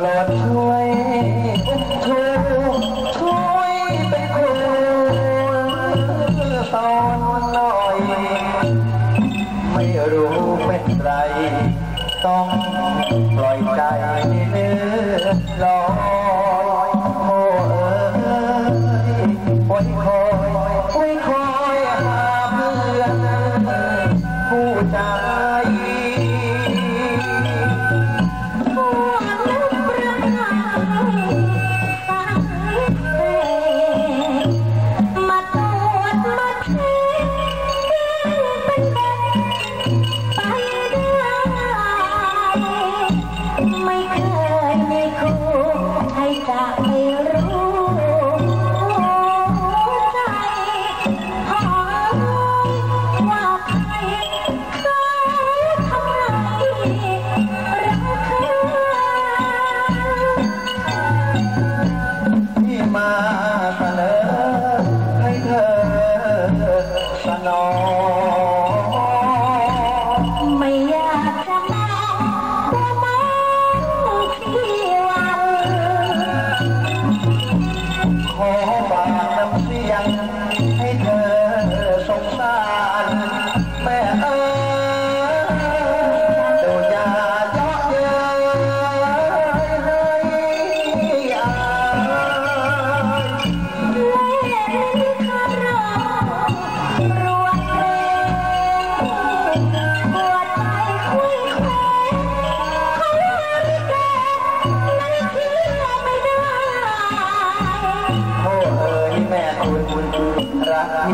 了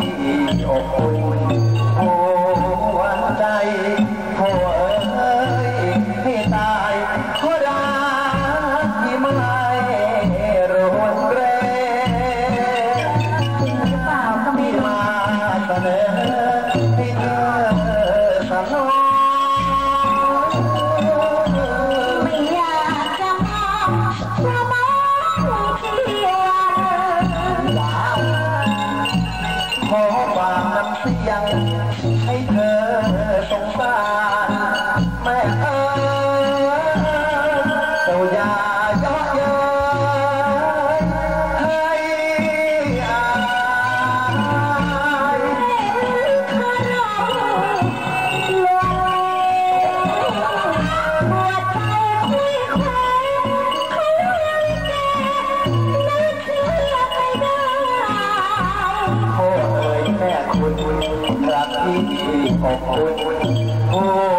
TV or, or 天气酷酷。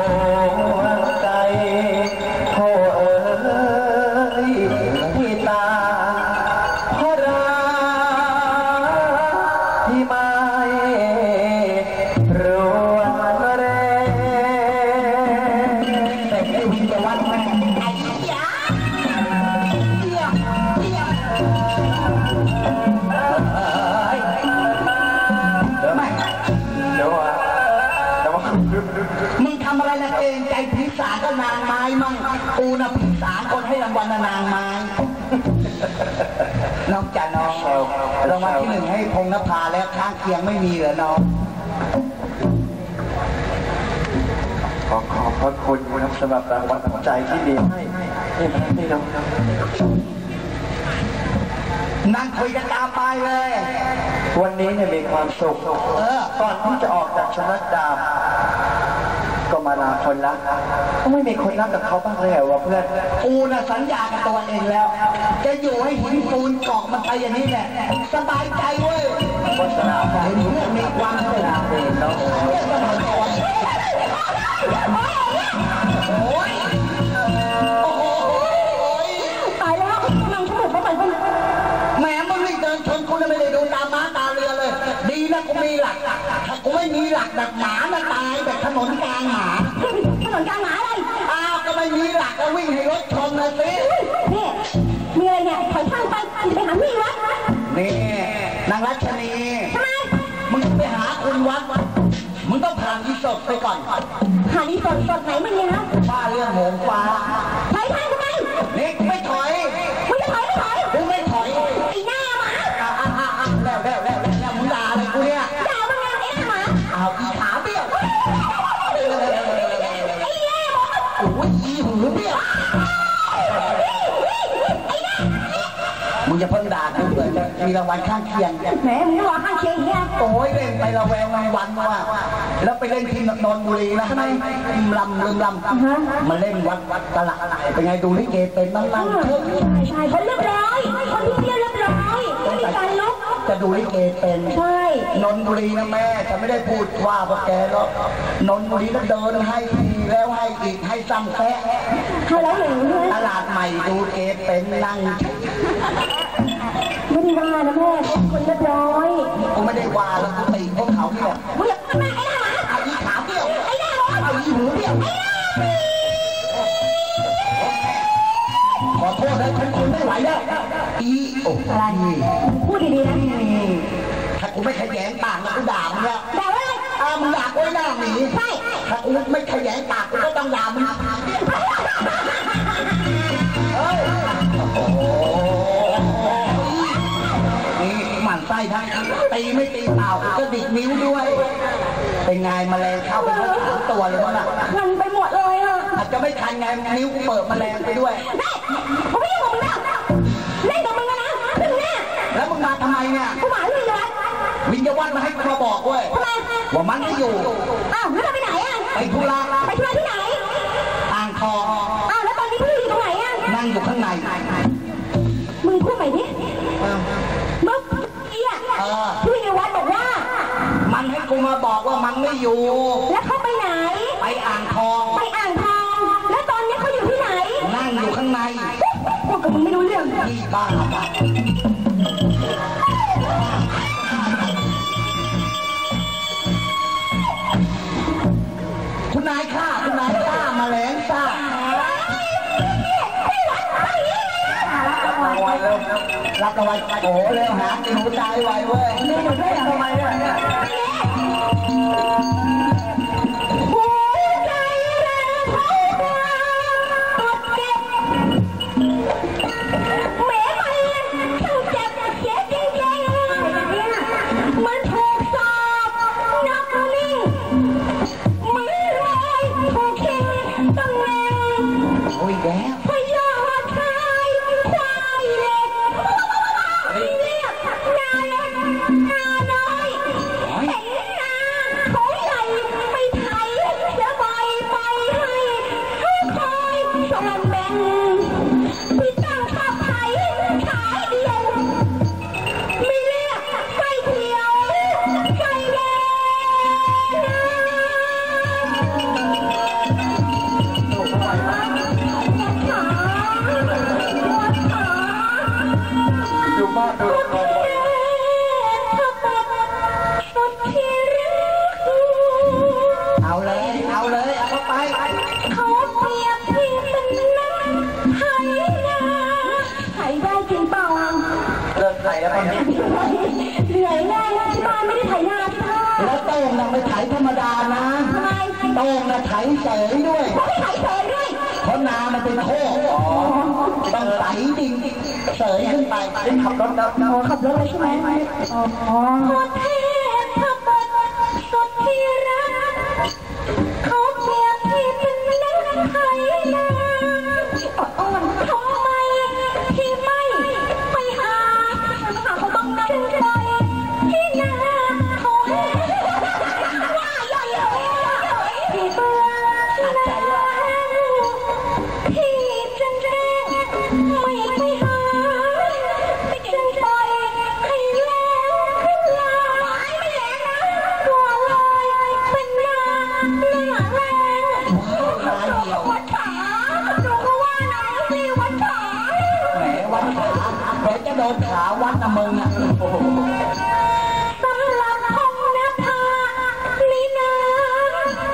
เองใจผีสาก็นางไม้มั่งปูนะผีสาคนให้รางวัลนะนางไม้ นอกจากน้องรางวัลที่หนึ่งให้พงนภาแล้วข้างเคียงไม่มีเหรอน้องขอขอบพระคุณครัสำหรับรางวัลใจที่ดีให้นี่น้องนั่งคุยกันตามไปเลย วันนี้เนี่ยมีความสุขก่อนที่จะออกจากชนัดดาบ ก็มาลาคนละก็ไม่มีคนรักกับเขาบ้างเลยเหรอเพื่อนกูน่ะสัญญากับตัวเองแล้ว จะอยู่ให้หินปูนเกาะมันไปอย่างนี้แหละสบายใจเว้ยโฆษนาใจหนูมีความสุขเนาะ จบไปก่อนหาดีสดสดไหนมาเนี่ยป้าเรื่องหงฟ้า มีรางวัลข้างเคียงแหมมึงรอข้างเคียงอย่างเงี้ยโอ้ยเล่นไประแวงรางวัลว่าแล้วไปเล่นที่นนทบุรีนะให้ลำลืมลำมาเล่นวัดวัดตลาดเป็นไงดูลิเกเป็นบ้างบ้างเถอะใช่คนเรียบร้อยคนที่เที่ยวเรียบร้อยไม่มีการลุกจะดูลิเกเป็นใช่นนทบุรีนะแม่จะไม่ได้พูดว่าพวกแกหรอกนนทบุรีก็เดินให้ทีแล้วให้อีกให้ซ้ำแซะให้แล้วหนึ่งใช่ไหมตลาดใหม่ดูเกเป็นนั่ง ไม่ได้ว่านะแม่คนเรียบร้อยกูไม่ได้ว่าแล้วกูตีพวกเขาเนี่ยมึงอย่าแม่ไอ้หน้าหมาเอาอีขาเบี้ยวไอ้หน้าหมาเอาอีหูเบี้ยวขอโทษนะฉันทนไม่ไหวแล้วอีโอ้อะไรพูดดีๆนะถ้ากูไม่ขยแยงปากนะกูด่ามึงแล้วแต่ว่าอะไรอ้ามึงด่ากูไว้หน้าหนีใช่ถ้ากูไม่ขยแยงปากกูก็ต้องด่ามึง หมั่นไส้ทั้งตีไม่ตีเปล่ากูก็ดิดนิ้วด้วย เป็นไงแมลงเข้าไปทั้งสามตัวเลยมั้งน่ะคันไปหมดเลยอะอาจจะไม่ทันไงนิ้วกูเปิดแมลงไปด้วยได้ผมไม่ได้บอกมึงแล้วเล่นกับมึงนะถึงแน่แล้วมึงมาทำไมเนี่ยกูหมายถึงวัดวิญญาวันมาให้กูมาบอกเว้ยทำไมว่ามันไม่อยู่อ้าวแล้วเราไปไหนอะไปธุระไปธุระที่ไหนอ่างทองอ้าวแล้วตอนนี้พี่อยู่ตรงไหนอะนั่งอยู่ข้างใน ว่ามันไม่อยู่ แล้วเขาไปไหน ไปอ่างทอง ไปอ่างทอง แล้วตอนนี้เขาอยู่ที่ไหน นั่งอยู่ข้างในพวกกับมึงไม่รู้เรื่องที่บ้านอะคุณนายข้าคุณนายข้ามาแหลงซ่าไวเลยรับรางวัลโอ้เร็วหากินหัวใจไวเว้ยนี่หนูได้ทำไมเนี่ย Thank you. เสยด้วยเขาไม่ไถเสยด้วย เพราะนามันเป็นโคกต้องไถจริงเสยขึ้นไปได้ขับรถแล้วอ๋อขับรถเลยใช่ไหมอ๋อเทพพระบทสุดที่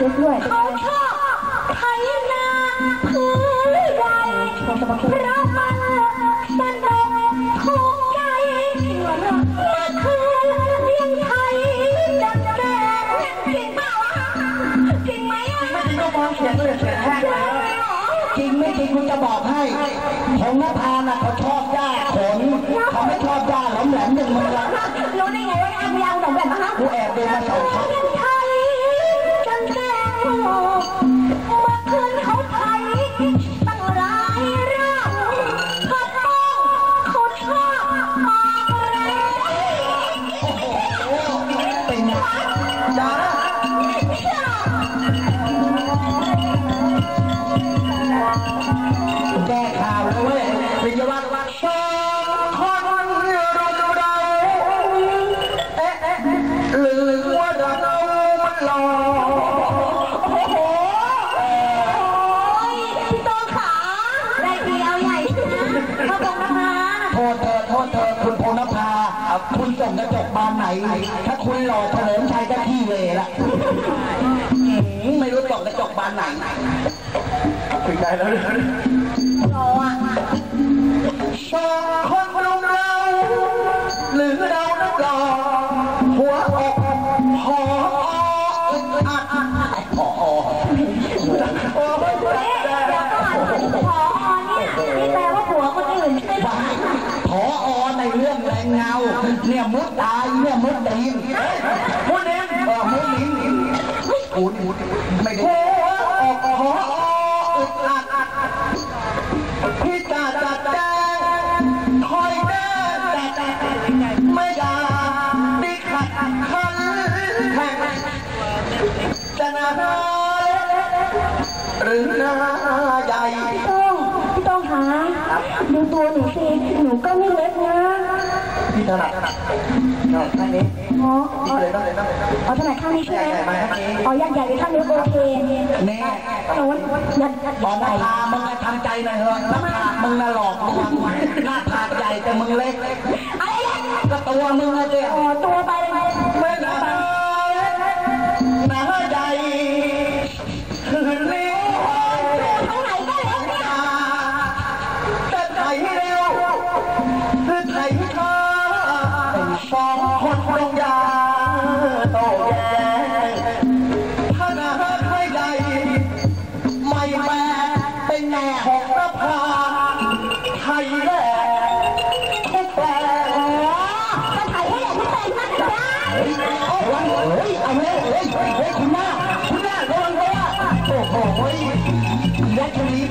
เขาชอบไถนาพื้นใหญ่เพราะมันสนุกถูกใจเมื่อคืนยังไทยดังแดงจริงเปล่าอะจริงไหมอะไม่ต้องมองเสียงเลยเสียงแห้งแล้วจริงไม่จริงกูจะบอกให้ของนภาน่ะเขาชอบหญ้าขนเขาไม่ชอบหญ้าล้มแหลมๆอย่างมึงละรู้ได้ไงว่าอันยาวสองแบบนะคะกูแอบดูมาสองครั้ง ถ้าคุณหล่อเฉลิมชัยก็ที่เลยละอื้อหือไม่รู้ส่งกระจกบานไหนถึงใจแล้วเนี่ยรออะ หรือหน้าใหญ่พี่ต้องพี่ต้องหาดูตัวหนูสิหนูก็ไม่เล็กนะพี่ถนัดถนัดข้างนี้อ๋อพี่เลยต้องเลยต้องเลยต้องอ๋อถนัดข้างนี้ใช่ไหมใหญ่ๆมาข้างนี้อ๋อยักษ์ใหญ่หรือข้างนี้โอเคแน่โน้นยักษ์ยักษ์บอใหกญ่หน้าผากมึงอะทำใจหน่อยเถอะหน้าผากมึงน่ะหลอกลวงหน้าผากใหญ่แต่มึงเล็กอะไรเนี่ยก็ตัวมึงอะเจ้อ๋อตัวไปเลย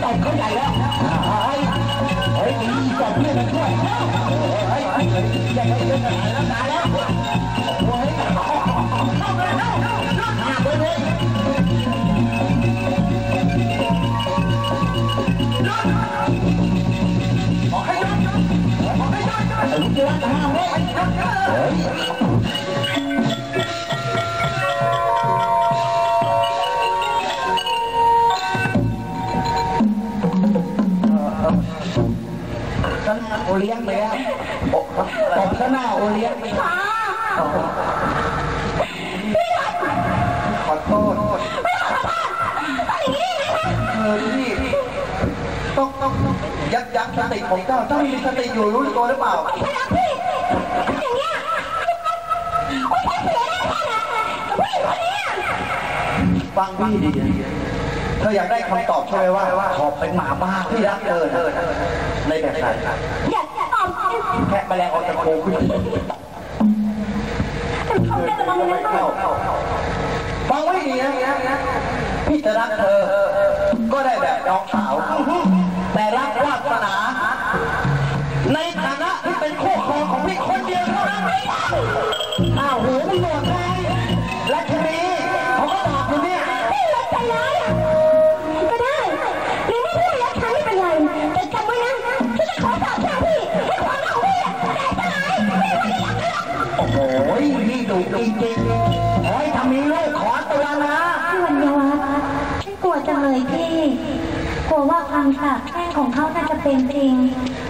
ยักษ์ชลีตบเขาใหญ่แล้วเฮ้ยเฮ้ยตบเพื่อนกันด้วยเฮ้ยเฮ้ยใหญ่เกินไปแล้วตายแล้ว เลี้ยงไปแล้วตบซะหน้าโอเลี้ยงค่ะขอโทษเออพี่ต้องต้องยับยั้งสติของเจ้าเจ้ามีสติอยู่รู้ตัวหรือเปล่าพลังพี่อย่างเงี้ยโอ้ยฉันเสียแน่แน่กับผู้หญิงคนนี้ฟังพี่ดี เธออยากได้คำตอบใช่ไหมว่า ขอบเป็นหมาบ้าที่รักเธอนะในแบบไหนอยากตอบแค่แมลงออกจากโพรงขึ้นเขาจะจะมองยังไงบ้าฟังไว้ดีนะพี่จะรักเธอ ก็ได้แบบน้องสาว โอ้โหนี่ดุจริงๆเฮ้ยถ้ามีลูกขอตัวนะพี่วันยวัฒน์ฉันกลัวจังเลยพี่ กลัวว่าคำสาปแช่งของเขาน่าจะเป็นจริง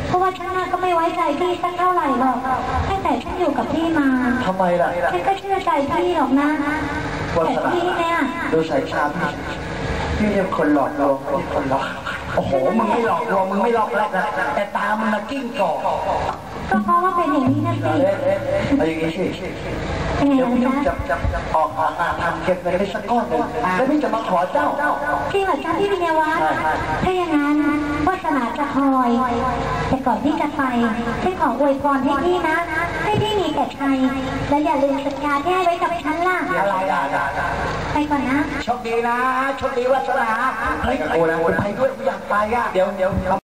เพราะว่าฉันน่ะก็ไม่ไว้ใจพี่สักเท่าไหร่หรอกตั้งแต่ฉันอยู่กับพี่มาทำไมล่ะฉันก็เชื่อใจพี่หรอกนะ แต่พี่เนี่ยดูสายชาพี่พี่เป็นคนหลอดลวงไม่ใช่คนหลอก โอ้โห มึงไม่หลอกลวงมึงไม่หลอกแรกนะแต่ตามึงมากิ้งก่อ กก็เพราะว่าเป็นอย่างนี้นะสิเอ๊ะเอ๊ะเอาอย่างนี้สิเป็นไงเดี๋ยวล่ะพี่จ๊ะจะจะจะออกหางานทำเก็บเงินได้สักก้อนหนึ่งแล้วพี่จะมาขอเจ้าจริงเหรอจ๊ะพี่วิญญาวัฒน์ถ้าอย่างนั้นวาสนาจะคอย แต่ก่อนที่จะไปฉันขออวยพรให้พี่นะ ให้พี่มีแต่ชัยและอย่าลืมสัญญาที่ให้ไว้กับฉันล่ะอะไรอะไปก่อนนะโชคดีนะโชคดีวัฒนาเฮ้ยโอ้นะไปด้วยกูอยากไปอะเดี๋ยวเดี๋ยว